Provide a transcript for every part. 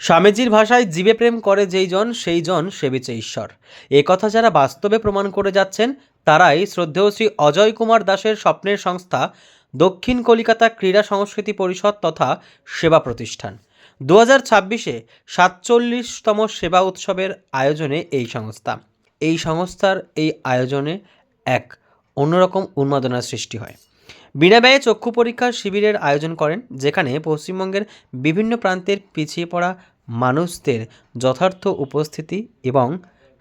স্বামীজির ভাষায় জীবে প্রেম করে যেই জন, সেই জন সেবিছে ঈশ্বর। এ কথা যারা বাস্তবে প্রমাণ করে যাচ্ছেন, তারাই শ্রদ্ধেয় শ্রী অজয় কুমার দাসের স্বপ্নের সংস্থা দক্ষিণ কলিকাতা ক্রীড়া সংস্কৃতি পরিষদ তথা সেবা প্রতিষ্ঠান। দু হাজার ছাব্বিশে সাতচল্লিশতম সেবা উৎসবের আয়োজনে এই সংস্থা। এই সংস্থার এই আয়োজনে এক অন্যরকম উন্মাদনার সৃষ্টি হয়। বিনা ব্যয়ে চক্ষু পরীক্ষার শিবিরের আয়োজন করেন, যেখানে পশ্চিমবঙ্গের বিভিন্ন প্রান্তের পিছিয়ে পড়া মানুষদের যথার্থ উপস্থিতি এবং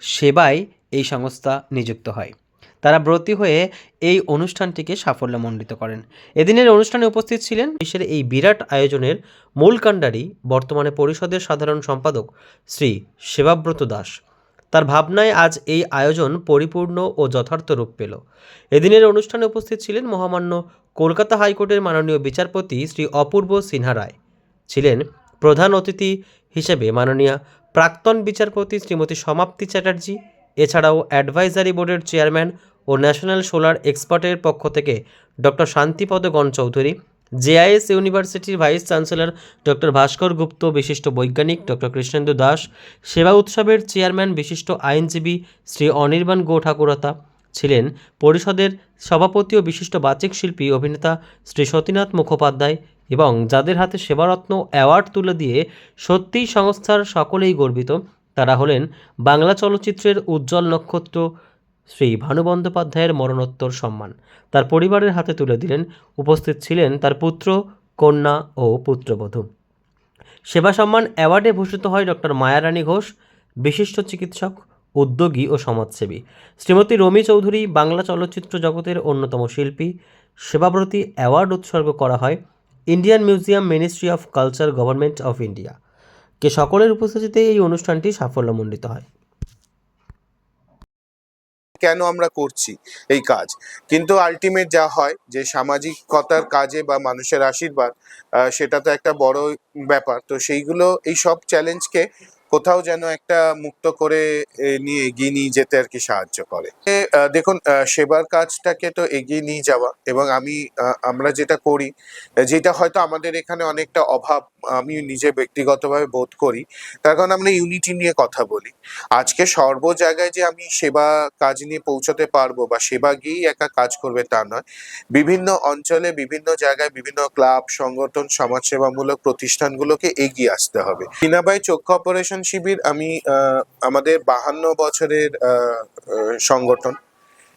সেবায় এই সংস্থা নিযুক্ত হয়। তারা ব্রতী হয়ে এই অনুষ্ঠানটিকে সাফল্যমণ্ডিত করেন। এদিনের অনুষ্ঠানে উপস্থিত ছিলেন বিশ্বের এই বিরাট আয়োজনের মূল কাণ্ডারি বর্তমানে পরিষদের সাধারণ সম্পাদক শ্রী সেবাব্রত দাস। তার ভাবনায় আজ এই আয়োজন পরিপূর্ণ ও যথার্থ রূপ পেল। এদিনের অনুষ্ঠানে উপস্থিত ছিলেন মহামান্য কলকাতা হাইকোর্টের মাননীয় বিচারপতি শ্রী অপূর্ব সিনহা রায়। ছিলেন প্রধান অতিথি হিসেবে মাননীয় প্রাক্তন বিচারপতি শ্রীমতী সমাপ্তি চ্যাটার্জি, এছাড়াও অ্যাডভাইজারি বোর্ডের চেয়ারম্যান ও ন্যাশনাল সোলার এক্সপার্টের পক্ষ থেকে ডক্টর শান্তিপদ গণ চৌধুরী জেআইএস ইউনিভার্সিটির vice chancellor doctor Bhaskar Gupta, বিশিষ্ট বৈজ্ঞানিক ডক্টর কৃষ্ণেন্দু দাস, সেবা উৎসবের চেয়ারম্যান, বিশিষ্ট আইনজীবী শ্রী অনির্বাণ গো ঠাকুরতা ছিলেন। পরিষদের সভাপতি ও বিশিষ্ট বাচিক শিল্পী অভিনেতা শ্রী সতীনাথ মুখোপাধ্যায় এবং যাদের হাতে সেবারত্ন অ্যাওয়ার্ড তুলে দিয়ে সত্যিই সংস্থার সকলেই গর্বিত, তারা হলেন বাংলা চলচ্চিত্রের উজ্জ্বল নক্ষত্র শ্রী ভানু বন্দ্যোপাধ্যায়ের মরণোত্তর সম্মান। তার পরিবারের হাতে তুলে দিলেন, উপস্থিত ছিলেন তার পুত্র, কন্যা ও পুত্রবধূ। সেবা সম্মান অ্যাওয়ার্ডে ভূষিত হয় ডক্টর মায়ারানী ঘোষ, বিশিষ্ট চিকিৎসক, উদ্যোগী ও সমাজসেবী। শ্রীমতী রমি চৌধুরী বাংলা চলচ্চিত্র জগতের অন্যতম শিল্পী। সেবাব্রতী অ্যাওয়ার্ড উৎসর্গ করা হয় Indian museum ministry of culture government of India. কে সকলের উপস্থিতিতে এই অনুষ্ঠানটি সাফল্যমণ্ডিত হয়। কেন আমরা করছি এই কাজ? কিন্তু আলটিমেট যা হয়, যে সামাজিকতার কাজে বা মানুষের আশীর্বাদ সেটা তো একটা বড় ব্যাপার। তো সেইগুলো, এই সব চ্যালেঞ্জকে কোথাও যেন একটা মুক্ত করে নিয়ে এগিয়ে নিয়ে যেতে আর কি সাহায্য করে। দেখুন সেবার কাজটাকে তো এগিয়ে নিয়ে যাওয়া এবং আমি আমরা যেটা করি যেটা হয়তো আমাদের এখানে অনেকটা অভাব আমি নিজে ব্যক্তিগতভাবে বোধ করি, তার কারণ আমরা ইউনিটি নিয়ে কথা বলি। আজকে সর্ব জায়গায় যে আমি সেবা কাজ নিয়ে পৌঁছতে পারব বা সেবা গিয়েই একা কাজ করবে তা নয়। বিভিন্ন অঞ্চলে, বিভিন্ন জায়গায়, বিভিন্ন ক্লাব, সংগঠন, সমাজসেবামূলক প্রতিষ্ঠানগুলোকে এগিয়ে আসতে হবে। হিনাবাই চক্ষু অপারেশন শিবির আমি আমাদের বাহান্ন বছরের সংগঠন।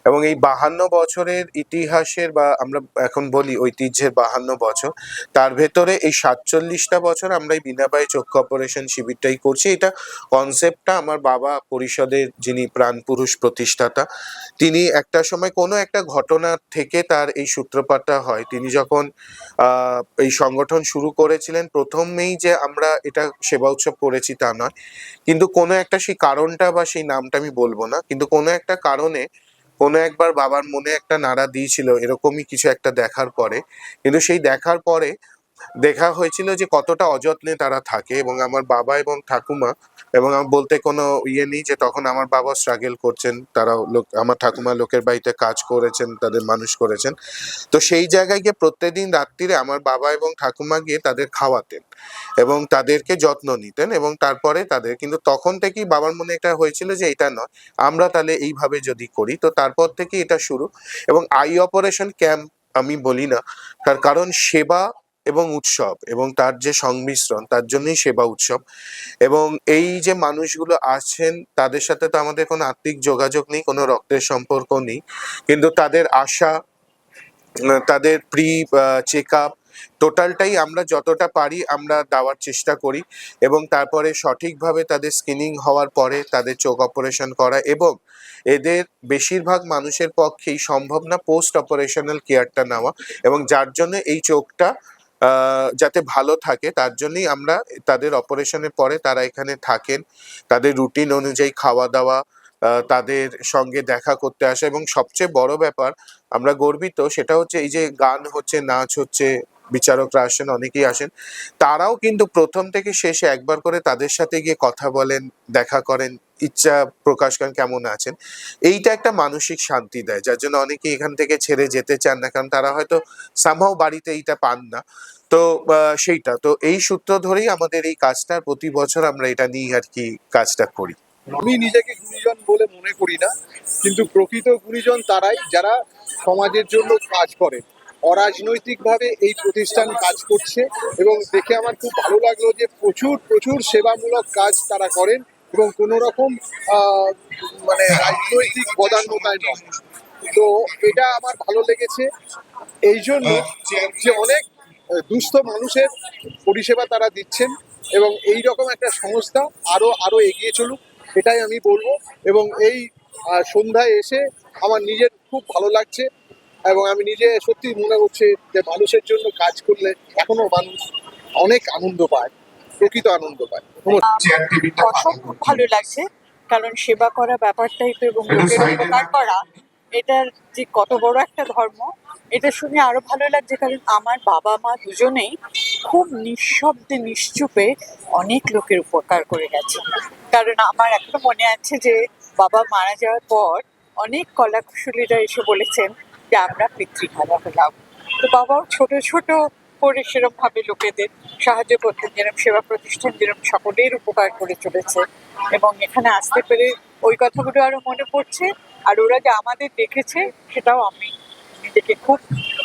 এবং এই বাহান্ন বছরের ইতিহাসের বা আমরা এখন বলি ঐতিহ্যের বাহান্ন বছর, তার ভেতরে এই সাতচল্লিশটা বছর আমরা এই বিনাবাই চক্ষু অপারেশন শিবিরটাই করছি। এটা কনসেপ্টটা আমার বাবা পরিষদের যিনি প্রাণপুরুষ প্রতিষ্ঠাতা, তিনি একটা সময় কোনো একটা ঘটনা থেকে তার এই সূত্রপাতটা হয়। তিনি যখন এই সংগঠন শুরু করেছিলেন, প্রথমেই যে আমরা এটা সেবা উৎসব করেছি তা নয়। কিন্তু কোনো একটা সেই কারণটা বা সেই নামটা আমি বলব না। কিন্তু কোনো একটা কারণে কোনো একবার বাবার মনে একটা নাড়া দিয়েছিল এরকমই কিছু একটা দেখার পরে। কিন্তু সেই দেখার পরে দেখা হয়েছিল যে কতটা অযত্নে তারা থাকে এবং আমার বাবা এবং ঠাকুমা এবং বলতে কোনো ইয়ে নেই যে তখন আমার বাবা স্ট্রাগল করছেন তারা লোক আমার ঠাকুমা লোকের বাড়িতে কাজ করেছেন, তাদের মানুষ করেছেন। তো সেই জায়গায় গিয়ে প্রত্যেকদিন রাত্রিরে আমার বাবা এবং ঠাকুমা গিয়ে তাদের খাওয়াতেন এবং তাদেরকে যত্ন নিতেন এবং তারপরে তাদের কিন্তু তখন থেকেই বাবার মনে একটা হয়েছিল যে এটা নয়, আমরা তাহলে এইভাবে যদি করি। তো তারপর থেকে এটা শুরু এবং আই অপারেশন ক্যাম্প আমি বলি না, তার কারণ সেবা এবং উৎসব এবং তার যে সংমিশ্রণ, তার জন্যই সেবা উৎসব। এবং এই যে মানুষগুলো আছেন, তাদের সাথে তো আমাদের কোনো আত্মিক যোগাযোগ নেই, কোনো রক্তের সম্পর্ক নেই। কিন্তু তাদের আশা তাদের প্রি চেক আপ টোটালটাই আমরা যতটা পারি আমরা দেওয়ার চেষ্টা করি এবং তারপরে সঠিকভাবে তাদের স্ক্রিনিং হওয়ার পরে তাদের চোখ অপারেশন করা এবং এদের বেশিরভাগ মানুষের পক্ষেই সম্ভব না পোস্ট অপারেশনাল কেয়ারটা নেওয়া এবং যার জন্য এই চোখটা যাতে ভালো থাকে, তার জন্যই আমরা তাদের অপারেশনের পরে তারা এখানে থাকেন। তাদের রুটিন অনুযায়ী খাওয়া দাওয়া তাদের সঙ্গে দেখা করতে আসে এবং সবচেয়ে বড় ব্যাপার, আমরা গর্বিত সেটা হচ্ছে এই যে গান হচ্ছে, নাচ হচ্ছে বিচারকরা আসেন, অনেকেই আসেন। তারাও কিন্তু প্রথম থেকে শেষে একবার করে তাদের সাথে গিয়ে কথা বলেন, দেখা করেন, ইচ্ছা প্রকাশ করেন কেমন আছেন। এইটা একটা মানসিক শান্তি দেয়, যার জন্য অনেকে এখান থেকে ছেড়ে যেতে চান না, কারণ তারা হয়তো সামহাও বাড়িতে এইটা পান না। তো সেইটা। তো এই সূত্র ধরেই আমাদের এই কাজটা প্রতি বছর আমরা এটা নিয়ে আর কি কাজটা করি। আমি নিজেকে গুণীজন বলে মনে করি না, কিন্তু প্রকৃত গুণীজন তারাই যারা সমাজের জন্য কাজ করে। অরাজনৈতিকভাবে এই প্রতিষ্ঠান কাজ করছে এবং দেখে আমার খুব ভালো লাগল যে প্রচুর প্রচুর সেবামূলক কাজ তারা করেন এবং কোনো রকম মানে রাজনৈতিক বদান্যতায় নয়। তো এটা আমার ভালো লেগেছে। এই জন্য যে অনেক দুস্থ মানুষের পরিষেবা তারা দিচ্ছেন এবং এই রকম একটা সংস্থা আরও আরও এগিয়ে চলুক, এটাই আমি বলব। এবং এই সন্ধ্যায় এসে আমার নিজের খুব ভালো লাগছে। এবং আমি নিজে সত্যি মনে হচ্ছে যে মানুষের জন্য কাজ করলে এখনও মানুষ অনেক আনন্দ পায় প্রকৃত আনন্দ পায়। অসম্ভব ভালো লাগছে কারণ সেবা করা ব্যাপারটাই তো এবং লোকের উপকার করা এটার যে কত বড় একটা ধর্ম এটা শুনে আরও ভালো লাগছে কারণ আমার বাবা মা দুজনেই খুব নিঃশব্দে নিশ্চুপে অনেক লোকের উপকার করে গেছে কারণ আমার এখনও মনে আছে যে বাবা মারা যাওয়ার পর অনেক কলাকুশলীরা এসে বলেছেন যে আমরা পিতৃহারা হলাম তো বাবাও ছোট ছোট করে সেরকম ভাবে লোকেদের সাহায্য করতেন যেরকম সেবা প্রতিষ্ঠান যেরকম সকলের উপকার করে চলেছে। এবং এখানে আসতে পেরে ওই কথাগুলো আরও মনে পড়ছে, আর ওরা যে আমাদের দেখেছে, সেটাও আমি নিজেকে খুব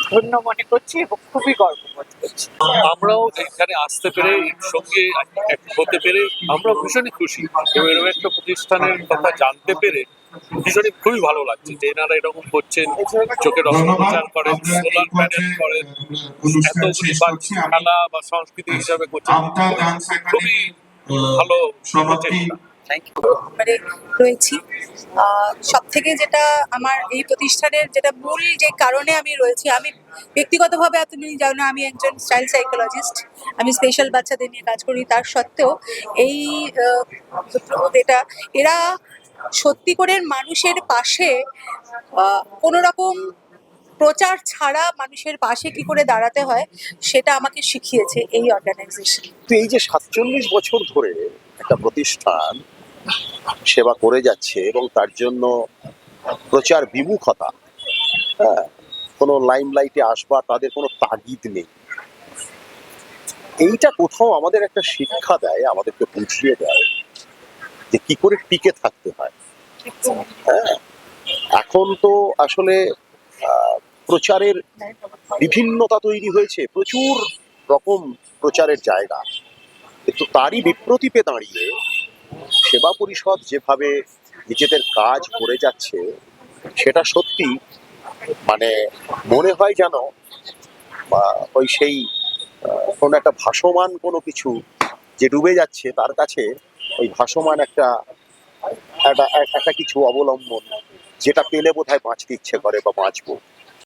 ধন্য মনে করছি এবং খুবই গর্ববোধ করছি। আমরাও এখানে আসতে পেরে সঙ্গে হতে পেরে, আমরা ভীষণই খুশি। এবং এরকম একটা প্রতিষ্ঠানের কথা জানতে পেরে ভীষণই খুবই ভালো লাগছে যে এনারা এরকম করছেন, চোখের অস্ত্রোপচার করেন সোলার প্যানেল করেন এতগুলি খেলা বা সংস্কৃতি হিসাবে করছেন। খুবই ভালো মানে রয়েছি। সব থেকে যেটা আমার এই প্রতিষ্ঠানের যেটা মূল যে কারণে আমি রয়েছি, আমি ব্যক্তিগতভাবে তুমি জানো আমি একজন চাইল্ড সাইকোলজিস্ট আমি স্পেশাল বাচ্চাদের নিয়ে কাজ করি। তার সত্ত্বেও এই এটা এরা সত্যি করে মানুষের পাশে কোনো রকম প্রচার ছাড়া মানুষের পাশে কি করে দাঁড়াতে হয়, সেটা আমাকে শিখিয়েছে এই অর্গানাইজেশন কিন্তু এই যে সাতচল্লিশ বছর ধরে একটা প্রতিষ্ঠান সেবা করে যাচ্ছে এবং তার জন্য প্রচার বিমুখতা হ্যাঁ কোনো লাইমলাইটে আসবার তাদের কোনো তাগিদ নেই। এইটা কোথাও আমাদের একটা শিক্ষা দেয়, আমাদেরকে বুঝিয়ে দেয়। যে কি করে টিকে থাকতে হয়। হ্যাঁ? এখন তো আসলে প্রচারের বিভিন্নতা তৈরি হয়েছে, প্রচুর রকম প্রচারের জায়গা। কিন্তু তারই বিপ্রতিপে দাঁড়িয়ে সেবা পরিষদ যেভাবে নিজেদের কাজ করে যাচ্ছে, সেটা সত্যি মানে মনে হয় যেন ওই সেই কোনো একটা ভাসমান কোনো কিছু যে ডুবে যাচ্ছে তার কাছে ওই ভাসমান একটা একটা কিছু অবলম্বন, যেটা পেলে বোধ হয় বাঁচতে ইচ্ছে করে বা বাঁচবো।